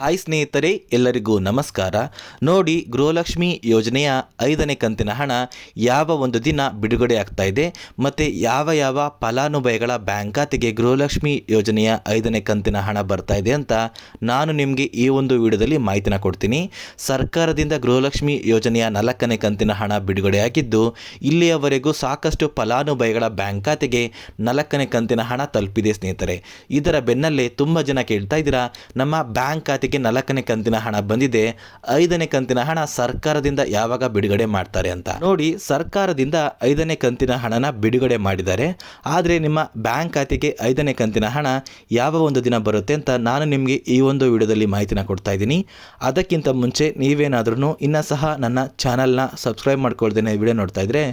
Hi ಸ್ನೇಹಿತರೆ, ಎಲ್ಲರಿಗೂ ನಮಸ್ಕಾರ. ನೋಡಿ, ಗೃಹಲಕ್ಷ್ಮಿ ಯೋಜನೆಯ ಐದನೇ ಕಂತಿನ ಹಣ ಯಾವ ಒಂದು ದಿನ ಬಿಡುಗಡೆ ಆಗ್ತಾ ಇದೆ ಮತ್ತು ಯಾವ ಯಾವ ಫಲಾನುಭವಿಗಳ ಬ್ಯಾಂಕ್ ಖಾತೆಗೆ ಗೃಹಲಕ್ಷ್ಮಿ ಯೋಜನೆಯ ಐದನೇ ಕಂತಿನ ಹಣ ಬರ್ತಾ ಇದೆ ಅಂತ ನಾನು ನಿಮಗೆ ಈ ಒಂದು ವಿಡಿಯೋದಲ್ಲಿ ಮಾಹಿತಿನ ಕೊಡ್ತೀನಿ. ಸರ್ಕಾರದಿಂದ ಗೃಹಲಕ್ಷ್ಮಿ ಯೋಜನೆಯ ನಾಲ್ಕನೇ ಕಂತಿನ ಹಣ ಬಿಡುಗಡೆಯಾಗಿದ್ದು ಇಲ್ಲಿಯವರೆಗೂ ಸಾಕಷ್ಟು ಫಲಾನುಭವಿಗಳ ಬ್ಯಾಂಕ್ ಖಾತೆಗೆ ನಾಲ್ಕನೇ ಕಂತಿನ ಹಣ ತಲುಪಿದೆ ಸ್ನೇಹಿತರೆ. ಇದರ ಬೆನ್ನಲ್ಲೇ ತುಂಬ ಜನ ಕೇಳ್ತಾ ಇದ್ದೀರಾ, ನಮ್ಮ ಬ್ಯಾಂಕ್ ಖಾತೆಗೆ ನಾಲ್ಕನೇ ಕಂತಿನ ಹಣ ಬಂದಿದೆ. ಐದನೇ ಕಂತಿನ ಹಣ ಸರ್ಕಾರದಿಂದ ಯಾವಾಗ ಬಿಡುಗಡೆ ಮಾಡ್ತಾರೆ ಅಂತ ನೋಡಿ, ಸರ್ಕಾರದಿಂದ ಐದನೇ ಕಂತಿನ ಹಣನ ಬಿಡುಗಡೆ ಮಾಡಿದ್ದಾರೆ. ಆದರೆ ನಿಮ್ಮ ಬ್ಯಾಂಕ್ ಖಾತೆಗೆ ಐದನೇ ಕಂತಿನ ಹಣ ಯಾವ ಒಂದು ದಿನ ಬರುತ್ತೆ ಅಂತ ನಾನು ನಿಮಗೆ ಈ ಒಂದು ವಿಡಿಯೋದಲ್ಲಿ ಮಾಹಿತಿನ ಕೊಡ್ತಾ ಇದ್ದೀನಿ. ಅದಕ್ಕಿಂತ ಮುಂಚೆ ನೀವೇನಾದ್ರೂ ಇನ್ನೂ ಸಹ ನನ್ನ ಚಾನಲ್ನ ಸಬ್ಸ್ಕ್ರೈಬ್ ಮಾಡ್ಕೊಳ್ದೇನೆ ವಿಡಿಯೋ ನೋಡ್ತಾ ಇದ್ರೆ,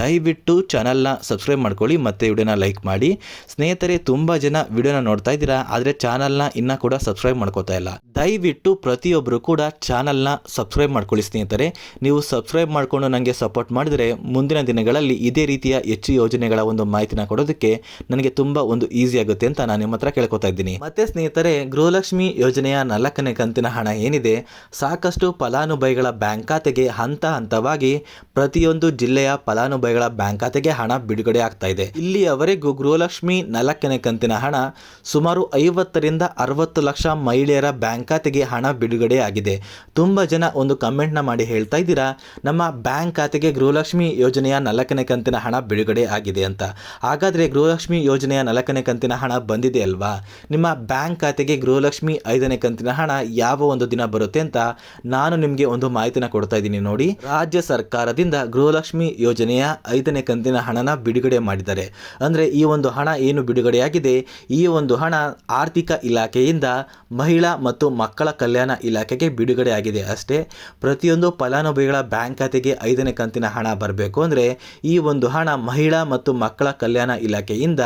ದಯವಿಟ್ಟು ಚಾನಲ್ನ ಸಬ್ಸ್ಕ್ರೈಬ್ ಮಾಡ್ಕೊಳ್ಳಿ ಮತ್ತೆ ವಿಡಿಯೋನ ಲೈಕ್ ಮಾಡಿ. ಸ್ನೇಹಿತರೆ, ತುಂಬ ಜನ ವಿಡಿಯೋನ ನೋಡ್ತಾ ಇದ್ದೀರಾ, ಆದರೆ ಚಾನಲ್ನ ಇನ್ನೂ ಕೂಡ ಸಬ್ಸ್ಕ್ರೈಬ್ ಮಾಡ್ಕೋತಾ ಇಲ್ಲ. ದಯವಿಟ್ಟು ಪ್ರತಿಯೊಬ್ಬರು ಕೂಡ ಚಾನಲ್ನ ಸಬ್ಸ್ಕ್ರೈಬ್ ಮಾಡ್ಕೊಳ್ಳಿ ಸ್ನೇಹಿತರೆ. ನೀವು ಸಬ್ಸ್ಕ್ರೈಬ್ ಮಾಡಿಕೊಂಡು ನನಗೆ ಸಪೋರ್ಟ್ ಮಾಡಿದರೆ ಮುಂದಿನ ದಿನಗಳಲ್ಲಿ ಇದೇ ರೀತಿಯ ಹೆಚ್ಚು ಯೋಜನೆಗಳ ಒಂದು ಮಾಹಿತಿನ ಕೊಡೋದಕ್ಕೆ ನನಗೆ ತುಂಬ ಒಂದು ಈಸಿ ಆಗುತ್ತೆ ಅಂತ ನಾನು ನಿಮ್ಮ ಹತ್ರ ಕೇಳ್ಕೊತಾ ಇದ್ದೀನಿ. ಮತ್ತೆ ಸ್ನೇಹಿತರೆ, ಗೃಹಲಕ್ಷ್ಮಿ ಯೋಜನೆಯ ನಾಲ್ಕನೇ ಕಂತಿನ ಹಣ ಏನಿದೆ? ಸಾಕಷ್ಟು ಫಲಾನುಭವಿಗಳ ಬ್ಯಾಂಕ್ ಖಾತೆಗೆ ಹಂತ ಹಂತವಾಗಿ ಪ್ರತಿಯೊಂದು ಜಿಲ್ಲೆಯ ಫಲಾನುಭವಿಗಳ ಬ್ಯಾಂಕ್ ಖಾತೆಗೆ ಹಣ ಬಿಡುಗಡೆ ಆಗ್ತಾ ಇದೆ. ಇಲ್ಲಿಯವರೆಗೂ ಗೃಹಲಕ್ಷ್ಮಿ ನಾಲ್ಕನೇ ಕಂತಿನ ಹಣ ಸುಮಾರು ಐವತ್ತರಿಂದ ಅರವತ್ತು ಲಕ್ಷ ಮಹಿಳೆಯರ ಬ್ಯಾಂಕ್ ಖಾತೆಗೆ ಹಣ ಬಿಡುಗಡೆ ಆಗಿದೆ. ತುಂಬ ಜನ ಒಂದು ಕಮೆಂಟ್ನ ಮಾಡಿ ಹೇಳ್ತಾ ಇದ್ದೀರಾ, ನಮ್ಮ ಬ್ಯಾಂಕ್ ಖಾತೆಗೆ ಗೃಹಲಕ್ಷ್ಮಿ ಯೋಜನೆಯ ನಾಲ್ಕನೇ ಕಂತಿನ ಹಣ ಬಿಡುಗಡೆ ಆಗಿದೆ ಅಂತ. ಹಾಗಾದರೆ ಗೃಹಲಕ್ಷ್ಮಿ ಯೋಜನೆಯ ನಾಲ್ಕನೇ ಕಂತಿನ ಹಣ ಬಂದಿದೆ ಅಲ್ವಾ? ನಿಮ್ಮ ಬ್ಯಾಂಕ್ ಖಾತೆಗೆ ಗೃಹಲಕ್ಷ್ಮಿ ಐದನೇ ಕಂತಿನ ಹಣ ಯಾವ ಒಂದು ದಿನ ಬರುತ್ತೆ ಅಂತ ನಾನು ನಿಮಗೆ ಒಂದು ಮಾಹಿತಿನ ಕೊಡ್ತಾ ಇದ್ದೀನಿ ನೋಡಿ. ರಾಜ್ಯ ಸರ್ಕಾರದಿಂದ ಗೃಹಲಕ್ಷ್ಮಿ ಯೋಜನೆಯ ಐದನೇ ಕಂತಿನ ಹಣನ ಬಿಡುಗಡೆ ಮಾಡಿದ್ದಾರೆ. ಅಂದರೆ ಈ ಒಂದು ಹಣ ಏನು ಬಿಡುಗಡೆಯಾಗಿದೆ? ಈ ಒಂದು ಹಣ ಆರ್ಥಿಕ ಇಲಾಖೆಯಿಂದ ಮಹಿಳಾ ಮತ್ತು ಮಕ್ಕಳ ಕಲ್ಯಾಣ ಇಲಾಖೆಗೆ ಬಿಡುಗಡೆ ಆಗಿದೆ ಅಷ್ಟೇ. ಪ್ರತಿಯೊಂದು ಫಲಾನುಭವಿಗಳ ಬ್ಯಾಂಕ್ ಖಾತೆಗೆ ಐದನೇ ಕಂತಿನ ಹಣ ಬರಬೇಕು ಅಂದರೆ ಈ ಒಂದು ಹಣ ಮಹಿಳಾ ಮತ್ತು ಮಕ್ಕಳ ಕಲ್ಯಾಣ ಇಲಾಖೆಯಿಂದ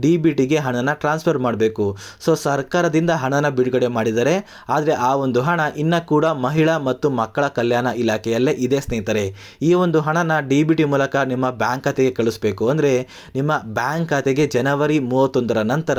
ಡಿ ಬಿ ಟಿಗೆ ಹಣನ ಟ್ರಾನ್ಸ್ಫರ್ ಮಾಡಬೇಕು. ಸೊ, ಸರ್ಕಾರದಿಂದ ಹಣನ ಬಿಡುಗಡೆ ಮಾಡಿದರೆ ಆದರೆ ಆ ಒಂದು ಹಣ ಇನ್ನೂ ಕೂಡ ಮಹಿಳಾ ಮತ್ತು ಮಕ್ಕಳ ಕಲ್ಯಾಣ ಇಲಾಖೆಯಲ್ಲೇ ಇದೆ ಸ್ನೇಹಿತರೆ. ಈ ಒಂದು ಹಣನ ಡಿ ಬಿ ಟಿ ಮೂಲಕ ನಿಮ್ಮ ಬ್ಯಾಂಕ್ ಖಾತೆಗೆ ಕಳಿಸ್ಬೇಕು ಅಂದರೆ ನಿಮ್ಮ ಬ್ಯಾಂಕ್ ಖಾತೆಗೆ ಜನವರಿ ಮೂವತ್ತೊಂದರ ನಂತರ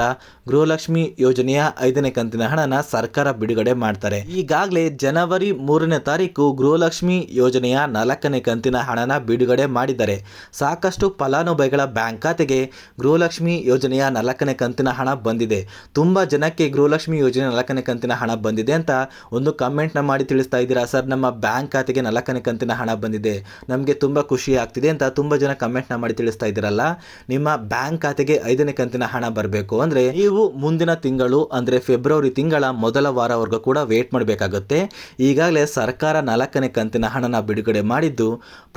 ಗೃಹಲಕ್ಷ್ಮಿ ಯೋಜನೆಯ ಐದನೇ ಕಂತಿನ ಹಣನ ಸರ್ಕಾರ ಮಾಡ್ತಾರೆ. ಈಗಾಗಲೇ ಜನವರಿ ಮೂರನೇ ತಾರೀಕು ಗೃಹಲಕ್ಷ್ಮಿ ಯೋಜನೆಯ ನಾಲ್ಕನೇ ಕಂತಿನ ಹಣನ ಬಿಡುಗಡೆ ಮಾಡಿದ್ದಾರೆ. ಸಾಕಷ್ಟು ಫಲಾನುಭವಿಗಳ ಬ್ಯಾಂಕ್ ಖಾತೆಗೆ ಗೃಹಲಕ್ಷ್ಮಿ ಯೋಜನೆಯ ನಾಲ್ಕನೇ ಕಂತಿನ ಹಣ ಬಂದಿದೆ. ತುಂಬ ಜನಕ್ಕೆ ಗೃಹಲಕ್ಷ್ಮಿ ಯೋಜನೆ ನಾಲ್ಕನೇ ಕಂತಿನ ಹಣ ಬಂದಿದೆ ಅಂತ ಒಂದು ಕಮೆಂಟ್ನ ಮಾಡಿ ತಿಳಿಸ್ತಾ ಇದ್ದೀರಾ? ಸರ್, ನಮ್ಮ ಬ್ಯಾಂಕ್ ಖಾತೆಗೆ ನಾಲ್ಕನೇ ಕಂತಿನ ಹಣ ಬಂದಿದೆ. ನಮಗೆ ತುಂಬ ಖುಷಿ ಆಗ್ತಿದೆ ಅಂತ ತುಂಬ ಜನ ಕಮೆಂಟ್ನ ಮಾಡಿ ತಿಳಿಸ್ತಾ ಇದ್ದೀರಲ್ಲ? ನಿಮ್ಮ ಬ್ಯಾಂಕ್ ಖಾತೆಗೆ ಐದನೇ ಕಂತಿನ ಹಣ ಬರಬೇಕು ಅಂದ್ರೆ, ನೀವು ಮುಂದಿನ ತಿಂಗಳು ಅಂದ್ರೆ ಫೆಬ್ರವರಿ ತಿಂಗಳ ಮೊದಲ ವಾರವರೆಗೂ ಕೂಡ ವೇಟ್ ಮಾಡಬೇಕಾಗುತ್ತೆ. ಈಗಾಗಲೇ ಸರ್ಕಾರ ನಾಲ್ಕನೇ ಕಂತಿನ ಹಣನ ಬಿಡುಗಡೆ ಮಾಡಿದ್ದು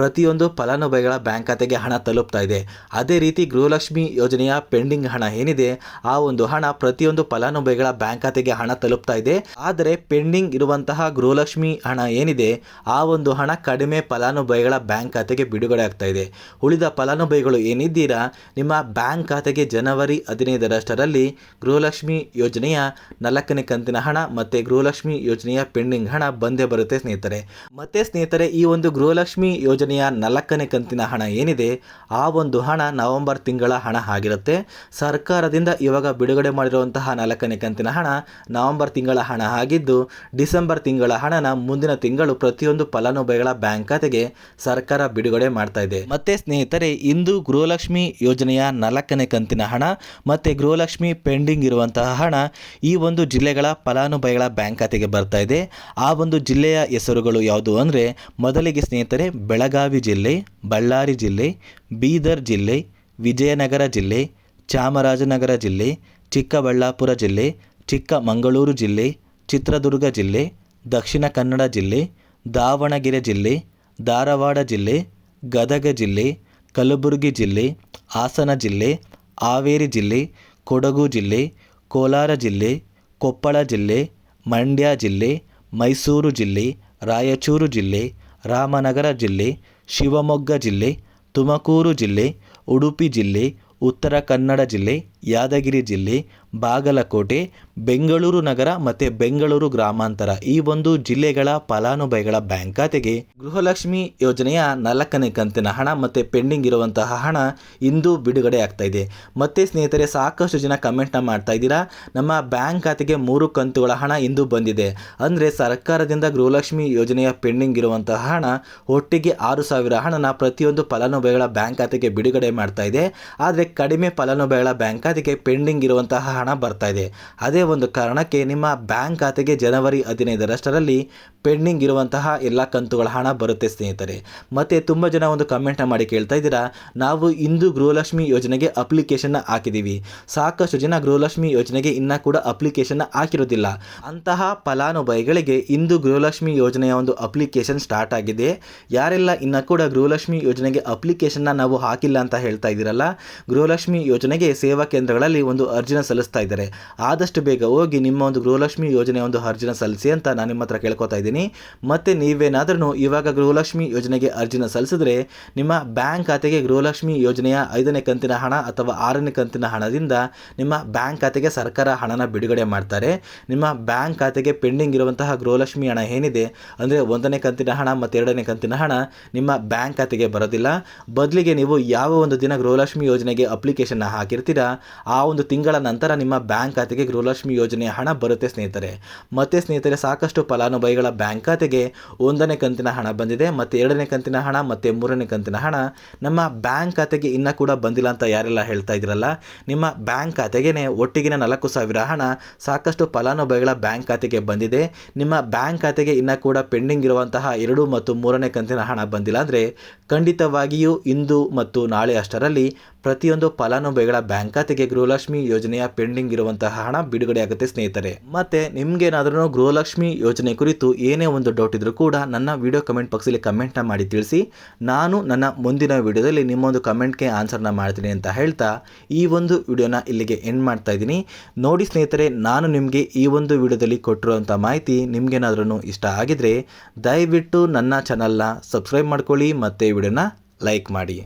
ಪ್ರತಿಯೊಂದು ಫಲಾನುಭವಿಗಳ ಬ್ಯಾಂಕ್ ಖಾತೆಗೆ ಹಣ ತಲುಪ್ತಾ ಇದೆ. ಅದೇ ರೀತಿ ಗೃಹಲಕ್ಷ್ಮಿ ಯೋಜನೆಯ ಪೆಂಡಿಂಗ್ ಹಣ ಏನಿದೆ, ಆ ಒಂದು ಹಣ ಪ್ರತಿಯೊಂದು ಫಲಾನುಭವಿಗಳ ಬ್ಯಾಂಕ್ ಖಾತೆಗೆ ಹಣ ತಲುಪ್ತಾ ಇದೆ. ಆದರೆ ಪೆಂಡಿಂಗ್ ಇರುವಂತಹ ಗೃಹಲಕ್ಷ್ಮಿ ಹಣ ಏನಿದೆ, ಆ ಒಂದು ಹಣ ಕಡಿಮೆ ಫಲಾನುಭವಿಗಳ ಬ್ಯಾಂಕ್ ಖಾತೆಗೆ ಬಿಡುಗಡೆ ಆಗ್ತಾ ಇದೆ. ಉಳಿದ ಫಲಾನುಭವಿಗಳು ಏನಿದ್ದೀರಾ, ನಿಮ್ಮ ಬ್ಯಾಂಕ್ ಖಾತೆಗೆ ಜನವರಿ ಹದಿನೈದರಷ್ಟರಲ್ಲಿ ಗೃಹಲಕ್ಷ್ಮಿ ಯೋಜನೆಯ ನಾಲ್ಕನೇ ಕಂತಿನ ಹಣ ಮತ್ತು ಗೃಹಲಕ್ಷ್ಮಿ ಯೋಜನೆಯ ಪೆಂಡಿಂಗ್ ಹಣ ಬಂದೇ ಬರುತ್ತೆ ಸ್ನೇಹಿತರೆ. ಮತ್ತೆ ಸ್ನೇಹಿತರೆ, ಈ ಒಂದು ಗೃಹಲಕ್ಷ್ಮಿ ಯೋಜನೆಯ ನಾಲ್ಕನೇ ಕಂತಿನ ಹಣ ಏನಿದೆ? ಆ ಒಂದು ಹಣ ನವೆಂಬರ್ ತಿಂಗಳ ಹಣ ಆಗಿರುತ್ತೆ. ಸರ್ಕಾರದಿಂದ ಇವಾಗ ಬಿಡುಗಡೆ ಮಾಡಿರುವಂತಹ ನಾಲ್ಕನೇ ಕಂತಿನ ಹಣ ನವೆಂಬರ್ ತಿಂಗಳ ಹಣ ಆಗಿದ್ದು, ಡಿಸೆಂಬರ್ ತಿಂಗಳ ಹಣನ ಮುಂದಿನ ತಿಂಗಳು ಪ್ರತಿಯೊಂದು ಫಲಾನುಭವಿಗಳ ಬ್ಯಾಂಕ್ ಖಾತೆಗೆ ಸರ್ಕಾರ ಬಿಡುಗಡೆ ಮಾಡ್ತಾ ಇದೆ. ಮತ್ತೆ ಸ್ನೇಹಿತರೆ, ಇಂದು ಗೃಹಲಕ್ಷ್ಮಿ ಯೋಜನೆಯ ನಾಲ್ಕನೇ ಕಂತಿನ ಹಣ ಮತ್ತೆ ಗೃಹಲಕ್ಷ್ಮಿ ಪೆಂಡಿಂಗ್ ಇರುವಂತಹ ಹಣ ಈ ಒಂದು ಜಿಲ್ಲೆಗಳ ಫಲಾನುಭವಿಗಳ ಬ್ಯಾಂಕ್ ಖಾತೆಗೆ ಬರ್ತಾ ಇದೆ. ಆ ಒಂದು ಜಿಲ್ಲೆಯ ಹೆಸರುಗಳು ಯಾವುದು ಅಂದರೆ ಮೊದಲಿಗೆ ಸ್ನೇಹಿತರೆ ಬೆಳಗಾವಿ ಜಿಲ್ಲೆ, ಬಳ್ಳಾರಿ ಜಿಲ್ಲೆ, ಬೀದರ್ ಜಿಲ್ಲೆ, ವಿಜಯನಗರ ಜಿಲ್ಲೆ, ಚಾಮರಾಜನಗರ ಜಿಲ್ಲೆ, ಚಿಕ್ಕಬಳ್ಳಾಪುರ ಜಿಲ್ಲೆ, ಚಿಕ್ಕಮಗಳೂರು ಜಿಲ್ಲೆ, ಚಿತ್ರದುರ್ಗ ಜಿಲ್ಲೆ, ದಕ್ಷಿಣ ಕನ್ನಡ ಜಿಲ್ಲೆ, ದಾವಣಗೆರೆ ಜಿಲ್ಲೆ, ಧಾರವಾಡ ಜಿಲ್ಲೆ, ಗದಗ ಜಿಲ್ಲೆ, ಕಲಬುರಗಿ ಜಿಲ್ಲೆ, ಹಾಸನ ಜಿಲ್ಲೆ, ಹಾವೇರಿ ಜಿಲ್ಲೆ, ಕೊಡಗು ಜಿಲ್ಲೆ, ಕೋಲಾರ ಜಿಲ್ಲೆ, ಕೊಪ್ಪಳ ಜಿಲ್ಲೆ ಮಂಡ್ಯ ಜಿಲ್ಲೆ, ಮೈಸೂರು ಜಿಲ್ಲೆ, ರಾಯಚೂರು ಜಿಲ್ಲೆ, ರಾಮನಗರ ಜಿಲ್ಲೆ, ಶಿವಮೊಗ್ಗ ಜಿಲ್ಲೆ, ತುಮಕೂರು ಜಿಲ್ಲೆ, ಉಡುಪಿ ಜಿಲ್ಲೆ, ಉತ್ತರ ಕನ್ನಡ ಜಿಲ್ಲೆ ಯಾದಗಿರಿ ಜಿಲ್ಲೆ, ಬಾಗಲಕೋಟೆ, ಬೆಂಗಳೂರು ನಗರ ಮತ್ತು ಬೆಂಗಳೂರು ಗ್ರಾಮಾಂತರ. ಈ ಒಂದು ಜಿಲ್ಲೆಗಳ ಫಲಾನುಭವಿಗಳ ಬ್ಯಾಂಕ್ ಖಾತೆಗೆ ಗೃಹಲಕ್ಷ್ಮಿ ಯೋಜನೆಯ ನಾಲ್ಕನೇ ಕಂತಿನ ಹಣ ಮತ್ತು ಪೆಂಡಿಂಗ್ ಇರುವಂತಹ ಹಣ ಇಂದು ಬಿಡುಗಡೆ ಆಗ್ತಾ ಇದೆ. ಮತ್ತೆ ಸ್ನೇಹಿತರೆ, ಸಾಕಷ್ಟು ಜನ ಕಮೆಂಟ್ನ ಮಾಡ್ತಾ ಇದ್ದೀರಾ? ನಮ್ಮ ಬ್ಯಾಂಕ್ ಖಾತೆಗೆ ಮೂರು ಕಂತುಗಳ ಹಣ ಇಂದು ಬಂದಿದೆ. ಅಂದರೆ ಸರ್ಕಾರದಿಂದ ಗೃಹಲಕ್ಷ್ಮಿ ಯೋಜನೆಯ ಪೆಂಡಿಂಗ್ ಇರುವಂತಹ ಹಣ ಒಟ್ಟಿಗೆ ಆರು ಸಾವಿರ ಹಣನ ಪ್ರತಿಯೊಂದು ಫಲಾನುಭವಿಗಳ ಬ್ಯಾಂಕ್ ಖಾತೆಗೆ ಬಿಡುಗಡೆ ಮಾಡ್ತಾ ಇದೆ. ಆದರೆ ಕಡಿಮೆ ಫಲಾನುಭವಿಗಳ ಬ್ಯಾಂಕ್ ಖಾತೆಗೆ ಪೆಂಡಿಂಗ್ ಇರುವಂತಹ ಹಣ ಬರ್ತಾ ಇದೆ. ಅದೇ ಒಂದು ಕಾರಣಕ್ಕೆ ನಿಮ್ಮ ಬ್ಯಾಂಕ್ ಖಾತೆಗೆ ಜನವರಿ ಹದಿನೈದರಷ್ಟರಲ್ಲಿ ಪೆಂಡಿಂಗ್ ಇರುವಂತಹ ಎಲ್ಲ ಕಂತುಗಳ ಹಣ ಬರುತ್ತೆ ಸ್ನೇಹಿತರೆ. ಮತ್ತು ತುಂಬ ಜನ ಒಂದು ಕಮೆಂಟ್ನ ಮಾಡಿ ಕೇಳ್ತಾ ಇದ್ದೀರಾ, ನಾವು ಇಂದು ಗೃಹಲಕ್ಷ್ಮಿ ಯೋಜನೆಗೆ ಅಪ್ಲಿಕೇಶನ್ನ ಹಾಕಿದ್ದೀವಿ. ಸಾಕಷ್ಟು ಜನ ಗೃಹಲಕ್ಷ್ಮಿ ಯೋಜನೆಗೆ ಇನ್ನೂ ಕೂಡ ಅಪ್ಲಿಕೇಶನ್ನ ಹಾಕಿರೋದಿಲ್ಲ. ಅಂತಹ ಫಲಾನುಭವಿಗಳಿಗೆ ಇಂದು ಗೃಹಲಕ್ಷ್ಮಿ ಯೋಜನೆಯ ಒಂದು ಅಪ್ಲಿಕೇಶನ್ ಸ್ಟಾರ್ಟ್ ಆಗಿದೆ. ಯಾರೆಲ್ಲ ಇನ್ನೂ ಕೂಡ ಗೃಹಲಕ್ಷ್ಮಿ ಯೋಜನೆಗೆ ಅಪ್ಲಿಕೇಶನ್ನ ನಾವು ಹಾಕಿಲ್ಲ ಅಂತ ಹೇಳ್ತಾ ಇದ್ದೀರಲ್ಲ, ಗೃಹಲಕ್ಷ್ಮಿ ಯೋಜನೆಗೆ ಸೇವಾ ಕೇಂದ್ರಗಳಲ್ಲಿ ಒಂದು ಅರ್ಜಿನ ಸಲ್ಲಿಸ್ತಾ ಇದ್ದಾರೆ. ಆದಷ್ಟು ಬೇಗ ಹೋಗಿ ನಿಮ್ಮ ಒಂದು ಗೃಹಲಕ್ಷ್ಮಿ ಯೋಜನೆ ಒಂದು ಅರ್ಜಿನ ಸಲ್ಲಿಸಿ ಅಂತ ನಾನು ನಿಮ್ಮ ಹತ್ರ ಕೇಳ್ಕೊತಾ ಇದ್ದೀನಿ. ಮತ್ತು ನೀವೇನಾದ್ರೂ ಇವಾಗ ಗೃಹಲಕ್ಷ್ಮಿ ಯೋಜನೆಗೆ ಅರ್ಜಿನ ಸಲ್ಲಿಸಿದ್ರೆ ನಿಮ್ಮ ಬ್ಯಾಂಕ್ ಖಾತೆಗೆ ಗೃಹಲಕ್ಷ್ಮಿ ಯೋಜನೆಯ ಐದನೇ ಕಂತಿನ ಹಣ ಅಥವಾ ಆರನೇ ಕಂತಿನ ಹಣದಿಂದ ನಿಮ್ಮ ಬ್ಯಾಂಕ್ ಖಾತೆಗೆ ಸರ್ಕಾರ ಹಣನ ಬಿಡುಗಡೆ ಮಾಡ್ತಾರೆ. ನಿಮ್ಮ ಬ್ಯಾಂಕ್ ಖಾತೆಗೆ ಪೆಂಡಿಂಗ್ ಇರುವಂತಹ ಗೃಹಲಕ್ಷ್ಮಿ ಹಣ ಏನಿದೆ? ಅಂದರೆ ಒಂದನೇ ಕಂತಿನ ಹಣ ಮತ್ತು ಎರಡನೇ ಕಂತಿನ ಹಣ ನಿಮ್ಮ ಬ್ಯಾಂಕ್ ಖಾತೆಗೆ ಬರೋದಿಲ್ಲ. ಬದಲಿಗೆ ನೀವು ಯಾವ ಒಂದು ದಿನ ಗೃಹಲಕ್ಷ್ಮಿ ಯೋಜನೆಗೆ ಅಪ್ಲಿಕೇಶನ್ನ ಹಾಕಿರ್ತೀರಾ? ಆ ಒಂದು ತಿಂಗಳ ನಂತರ ನಿಮ್ಮ ಬ್ಯಾಂಕ್ ಖಾತೆಗೆ ಗೃಹಲಕ್ಷ್ಮಿ ಯೋಜನೆಯ ಹಣ ಬರುತ್ತೆ ಸ್ನೇಹಿತರೆ. ಮತ್ತೆ ಸ್ನೇಹಿತರೆ, ಸಾಕಷ್ಟು ಫಲಾನುಭವಿಗಳ ಬ್ಯಾಂಕ್ ಖಾತೆಗೆ ಒಂದನೇ ಕಂತಿನ ಹಣ ಬಂದಿದೆ, ಮತ್ತು ಎರಡನೇ ಕಂತಿನ ಹಣ, ಮತ್ತು ಮೂರನೇ ಕಂತಿನ ಹಣ. ನಮ್ಮ ಬ್ಯಾಂಕ್ ಖಾತೆಗೆ ಇನ್ನೂ ಕೂಡ ಬಂದಿಲ್ಲ ಅಂತ ಯಾರೆಲ್ಲ ಹೇಳ್ತಾ ಇದ್ರಲ್ಲ, ನಿಮ್ಮ ಬ್ಯಾಂಕ್ ಖಾತೆಗೆ ಒಟ್ಟಿಗಿನ ನಾಲ್ಕು ಸಾವಿರ ಹಣ ಸಾಕಷ್ಟು ಫಲಾನುಭವಿಗಳ ಬ್ಯಾಂಕ್ ಖಾತೆಗೆ ಬಂದಿದೆ. ನಿಮ್ಮ ಬ್ಯಾಂಕ್ ಖಾತೆಗೆ ಇನ್ನೂ ಕೂಡ ಪೆಂಡಿಂಗ್ ಇರುವಂತಹ ಎರಡು ಮತ್ತು ಮೂರನೇ ಕಂತಿನ ಹಣ ಬಂದಿಲ್ಲ ಅಂದರೆ ಖಂಡಿತವಾಗಿಯೂ ಇಂದು ಮತ್ತು ನಾಳೆ ಅಷ್ಟರಲ್ಲಿ ಪ್ರತಿಯೊಂದು ಫಲಾನುಭವಿಗಳ ಬ್ಯಾಂಕ್ ಖಾತೆಗೆ ಗೃಹಲಕ್ಷ್ಮಿ ಯೋಜನೆಯ ಪೆಂಡಿಂಗ್ ಇರುವಂತಹ ಹಣ ಬಿಡುಗಡೆ ಆಗುತ್ತೆ ಸ್ನೇಹಿತರೆ. ಮತ್ತೆ ನಿಮ್ಗೇನಾದ್ರೂ ಗೃಹಲಕ್ಷ್ಮಿ ಯೋಜನೆ ಕುರಿತು ಏನೇ ಒಂದು ಡೌಟ್ ಇದ್ರೂ ಕೂಡ ನನ್ನ ವಿಡಿಯೋ ಕಮೆಂಟ್ ಬಾಕ್ಸಲ್ಲಿ ಕಮೆಂಟ್ನ ಮಾಡಿ ತಿಳಿಸಿ. ನಾನು ನನ್ನ ಮುಂದಿನ ವಿಡಿಯೋದಲ್ಲಿ ನಿಮ್ಮೊಂದು ಕಮೆಂಟ್ಗೆ ಆನ್ಸರ್ನ ಮಾಡ್ತೀನಿ ಅಂತ ಹೇಳ್ತಾ ಈ ಒಂದು ವಿಡಿಯೋನ ಇಲ್ಲಿಗೆ ಎಂಡ್ ಮಾಡ್ತಾ ಇದ್ದೀನಿ. ನೋಡಿ ಸ್ನೇಹಿತರೆ, ನಾನು ನಿಮಗೆ ಈ ಒಂದು ವಿಡಿಯೋದಲ್ಲಿ ಕೊಟ್ಟಿರುವಂಥ ಮಾಹಿತಿ ನಿಮ್ಗೇನಾದ್ರೂ ಇಷ್ಟ ಆಗಿದ್ರೆ ದಯವಿಟ್ಟು ನನ್ನ ಚಾನಲ್ನ ಸಬ್ಸ್ಕ್ರೈಬ್ ಮಾಡ್ಕೊಳ್ಳಿ ಮತ್ತು ವಿಡಿಯೋನ ಲೈಕ್ ಮಾಡಿ.